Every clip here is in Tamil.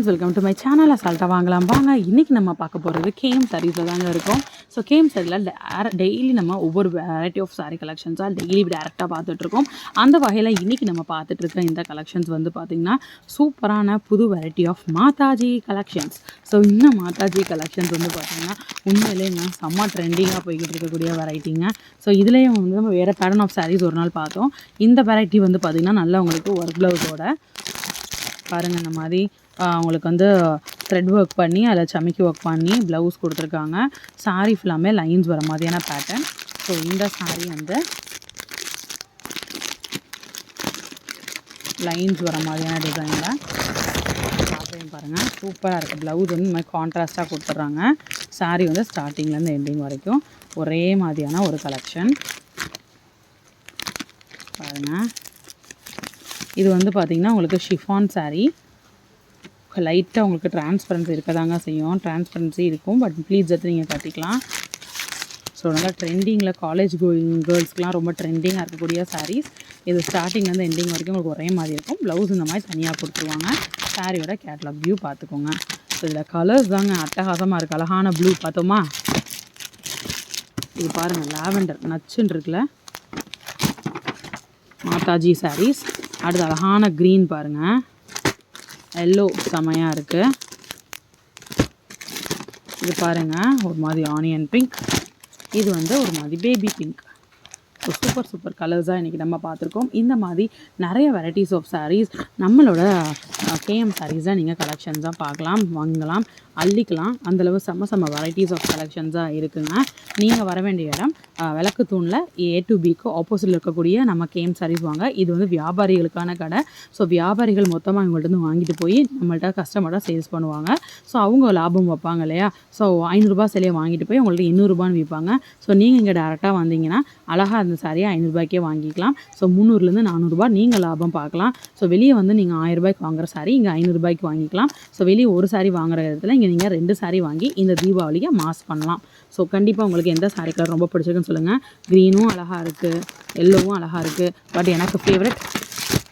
Friends welcome to my channel அசால்ட்டாக வாங்கலாம். வாங்க இன்றைக்கி நம்ம பார்க்க போகிறது கேம் சாரீஸில் தாங்க இருக்கும். ஸோ கேம் சாரியில் டெய்லி நம்ம ஒவ்வொரு வெரைட்டி ஆஃப் சாரீ கலெக்ஷன்ஸாக டெய்லி டேரெக்டாக பார்த்துட்ருக்கோம் அந்த வகையில் இன்றைக்கி நம்ம பார்த்துட்ருக்க இந்த கலெக்ஷன்ஸ் வந்து பார்த்திங்கன்னா சூப்பரான புது variety of Mataji collections so இந்த மாதாஜி கலெக்ஷன்ஸ் வந்து பார்த்திங்கன்னா உண்மையிலேங்க செம்ம ட்ரெண்டிங்காக போய்கிட்டு இருக்கக்கூடிய வெரைட்டிங்க ஸோ இதுலேயும் வந்து நம்ம வேறு பேட்டர்ன் ஆஃப் சாரீஸ் ஒரு நாள் பார்த்தோம். இந்த வெரைட்டி வந்து பார்த்திங்கன்னா நல்லா உங்களுக்கு ஒர்க் ப்ளவுஸோட பாருங்கள் இந்த மாதிரி. அவங்களுக்கு வந்து த்ரெட் ஒர்க் பண்ணி அதில் சமைக்கி ஒர்க் பண்ணி ப்ளவுஸ் கொடுத்துருக்காங்க. சாரீ ஃபுல்லாமே லைன்ஸ் வர மாதிரியான பேட்டர்ன் ஸோ இந்த சாரீ வந்து லைன்ஸ் வர மாதிரியான டிசைனில் பாருங்கள் சூப்பராக இருக்குது ப்ளவுஸ் வந்து இந்த மாதிரி கான்ட்ராஸ்ட்டாக கொடுத்துட்றாங்க. சாரீ வந்து ஸ்டார்டிங்லேருந்து எண்டிங் வரைக்கும் ஒரே மாதிரியான ஒரு கலெக்ஷன் பாருங்கள் இது வந்து பார்த்திங்கன்னா உங்களுக்கு ஷிஃபான் சாரீ லைட்டாக உங்களுக்கு டிரான்ஸ்பரன்சி இருக்க தாங்க செய்யும். டிரான்ஸ்பரன்சி இருக்கும். பட் ப்ளீஸ் எடுத்து நீங்கள் கட்டிக்கலாம். ஸோ நல்லா ட்ரெண்டிங்கில் காலேஜ் கோயிங் கேர்ள்ஸ்க்குலாம் ரொம்ப ட்ரெண்டிங்காக இருக்கக்கூடிய சாரீஸ் இது ஸ்டார்டிங்லேருந்து எண்டிங் வரைக்கும் உங்களுக்கு ஒரே மாதிரி இருக்கும். ப்ளவுஸ் இந்த மாதிரி தனியாக கொடுத்துருவாங்க. சாரியோட கேட்லாக் வியூ பார்த்துக்கோங்க. ஸோ இதில் கலர்ஸ் தாங்க அட்டகாசமாக இருக்குது அழகான ப்ளூ பார்த்தோமா? இது பாருங்கள் லாவெண்டர் நச்சுன்னு இருக்குல்ல? மாதாஜி சாரீஸ் அடுத்து அழகான க்ரீன் பாருங்கள் எல்லோ செமையாக இருக்குது இது பாருங்கள் ஒரு மாதிரி ஆனியன் பிங்க் இது வந்து ஒரு மாதிரி baby pink so super super கலர்ஸாக இன்றைக்கி நம்ம பார்த்துருக்கோம். இந்த மாதிரி நிறைய வெரைட்டிஸ் ஆஃப் சாரீஸ் நம்மளோட கேஎம் சாரீஸாக நீங்கள் கலெக்ஷன்ஸாக பார்க்கலாம் வாங்கலாம். அள்ளிக்கலாம். அந்தளவு செம்ம செம்ம வெரைட்டிஸ் ஆஃப் கலெக்ஷன்ஸாக இருக்குங்க. நீங்கள் வர வேண்டிய இடம் விளக்கு தூணில் ஏ டு பிக்கு ஆப்போசிட்டில் இருக்கக்கூடிய நம்ம கேம் சாரீஸ் வாங்க. இது வந்து வியாபாரிகளுக்கான கடை. ஸோ வியாபாரிகள் மொத்தமாக இவங்கள்ட்ட இருந்து வாங்கிட்டு போய் நம்மள்ட்ட கஸ்டமராக சேல்ஸ் பண்ணுவாங்க. ஸோ அவங்க லாபம் வைப்பாங்க இல்லையா? ஸோ ஐநூறுரூபா சிலையை வாங்கிட்டு போய் உங்கள்ட்ட எண்ணூறுபான்னு விற்பாங்க ஸோ நீங்கள் இங்கே டேரெக்டாக வந்தீங்கன்னா அழகாக அந்த சாரியை ஐநூறுரூபாய்க்கே வாங்கிக்கலாம். ஸோ முந்நூறுலேருந்து நானூறுரூபா நீங்கள் லாபம் பார்க்கலாம். ஸோ வெளியே வந்து நீங்கள் ஆயிரம் ரூபாய்க்கு வாங்குற சாரி இங்கே ஐநூறுரூபாய்க்கு வாங்கிக்கலாம். ஸோ வெளியே ஒரு சாரி வாங்குற இடத்துல இங்கே நீங்கள் ரெண்டு சாரீ வாங்கி இந்த தீபாவளியை மாஸ் பண்ணலாம். ஸோ கண்டிப்பாக உங்களுக்கு எந்த சாரீ கலர் ரொம்ப பிடிச்சிருக்குன்னு சொல்லுங்கள் க்ரீனும் அழகாக இருக்குது எல்லோவும் அழகாக இருக்குது பட் எனக்கு ஃபேவரட்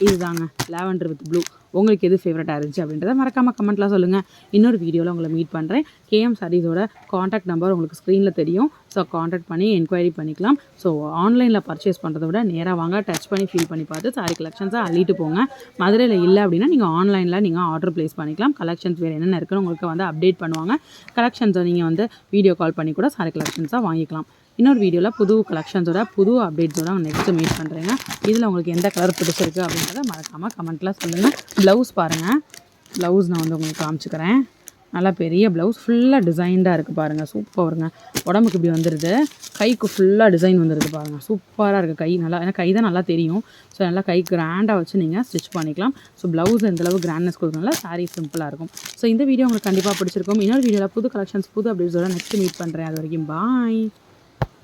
இதுதாங்க லாவெண்டர் வித் ப்ளூ உங்களுக்கு எது ஃபேவரட்டாக இருந்துச்சு அப்படின்றத மறக்காமல் கமெண்ட்லாம் சொல்லுங்கள் இன்னொரு வீடியோவில் உங்களை மீட் பண்ணுறேன் கேஎம் சாரீஸோட காண்டாக்ட் நம்பர் உங்களுக்கு ஸ்க்ரீனில் தெரியும். ஸோ காண்டாக்ட் பண்ணி என்கொயரி பண்ணிக்கலாம். ஸோ ஆன்லைனில் பர்ச்சேஸ் பண்ணுறத விட நேராக வாங்க டச் பண்ணி ஃபீல் பண்ணி பார்த்து சாரி கலெக்ஷன்ஸாக அள்ளிட்டு போங்க. மதுரையில் இல்லை அப்படின்னா நீங்கள் ஆன்லைனில் நீங்கள் ஆர்டர் ப்ளேஸ் பண்ணிக்கலாம். கலெக்ஷன்ஸ் வேறு என்னென்ன இருக்குன்னு உங்களுக்கு வந்து அப்டேட் பண்ணுவாங்க. கலெக்ஷன்ஸை நீங்கள் வந்து வீடியோ கால் பண்ணி கூட சாரி கலெக்ஷன்ஸாக வாங்கிக்கலாம். இன்னொரு வீடியோவில் புது கலெக்ஷன்ஸோட புது அப்டேட்ஸோட நெக்ஸ்ட்டு மீட் பண்ணுறேங்க இதில் உங்களுக்கு எந்த கலர் பிடிச்சிருக்கு அப்படின்றத மறக்காமல் கமெண்ட்லாம் சொல்லுங்கள் ப்ளவுஸ் பாருங்கள் ப்ளவுஸ் நான் வந்து உங்களுக்கு காமிச்சுக்கிறேன். நல்லா பெரிய ப்ளவுஸ் ஃபுல்லாக டிசைன்டாக இருக்குது பாருங்கள் சூப்பருங்க உடம்புக்கு இப்படி வந்துடுது கைக்கு ஃபுல்லாக டிசைன் வந்துடுது பாருங்கள் சூப்பராக இருக்குது கை. நல்லா ஏன்னா கை தான் நல்லா தெரியும். ஸோ நல்லா கை கிராண்டாக வச்சு நீங்கள் ஸ்டிச் பண்ணிக்கலாம். ஸோ ப்ளவுஸ் எந்தளவு கிராண்ட்னஸ் கொடுக்கறனால சாரீ சிம்பிளாக இருக்கும். ஸோ இந்த வீடியோ உங்களுக்கு கண்டிப்பாக பிடிச்சிருக்கும். இன்னொரு வீடியோவில் புது கலெக்ஷன்ஸ் புது அப்டேட்ஸோட நெக்ஸ்ட் மீட் பண்ணுறேன் அது வரைக்கும் பாய்